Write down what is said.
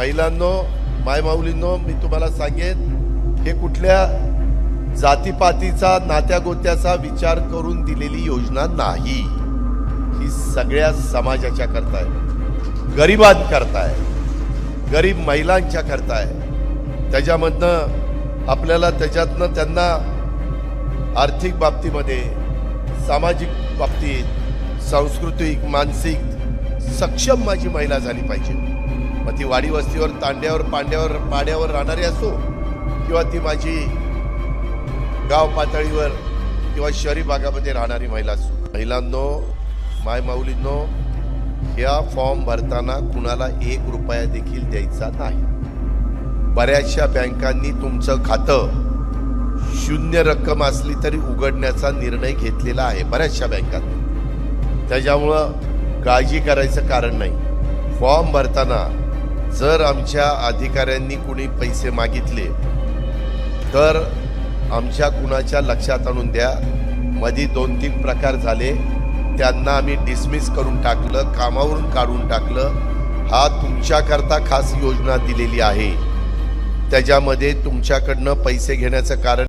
महिलांनो मायमाऊलींनो मी तुम्हाला सांगेन हे कुठल्या जातीपातीचा नात्या गोत्याचा विचार करून दिलेली योजना नाही. ही सगळ्या समाजाच्या करता आहे गरिबांकरता आहे गरीब महिलांच्या करता आहे त्याच्यामधनं आपल्याला त्याच्यातनं त्यांना आर्थिक बाबतीमध्ये सामाजिक बाबतीत सांस्कृतिक मानसिक सक्षम माझी महिला झाली पाहिजे. मग ती वाडी वस्तीवर तांड्यावर पांड्यावर पाड्यावर राहणारी असो किंवा ती माझी गाव पातळीवर किंवा शहरी भागामध्ये राहणारी महिला असो. महिलांनो माय माऊलींनो ह्या फॉर्म भरताना कुणाला एक रुपया देखील द्यायचा नाही. बऱ्याचशा बँकांनी तुमचं खातं शून्य रक्कम असली तरी उघडण्याचा निर्णय घेतलेला आहे बऱ्याचशा बँकांनी. त्याच्यामुळं काळजी करायचं कारण नाही. फॉर्म भरताना जर आमच्या अधिकाऱ्यांनी कुणी पैसे मागितले तर आमच्या कुणाच्या लक्षात आणून द्या. मधी दोन तीन प्रकार झाले. त्यांना आम्ही डिसमिस करून टाकलं कामावरून काढून टाकलं. हा तुमच्याकरता खास योजना दिलेली आहे. त्याच्यामध्ये तुमच्याकडनं पैसे घेण्याचं कारण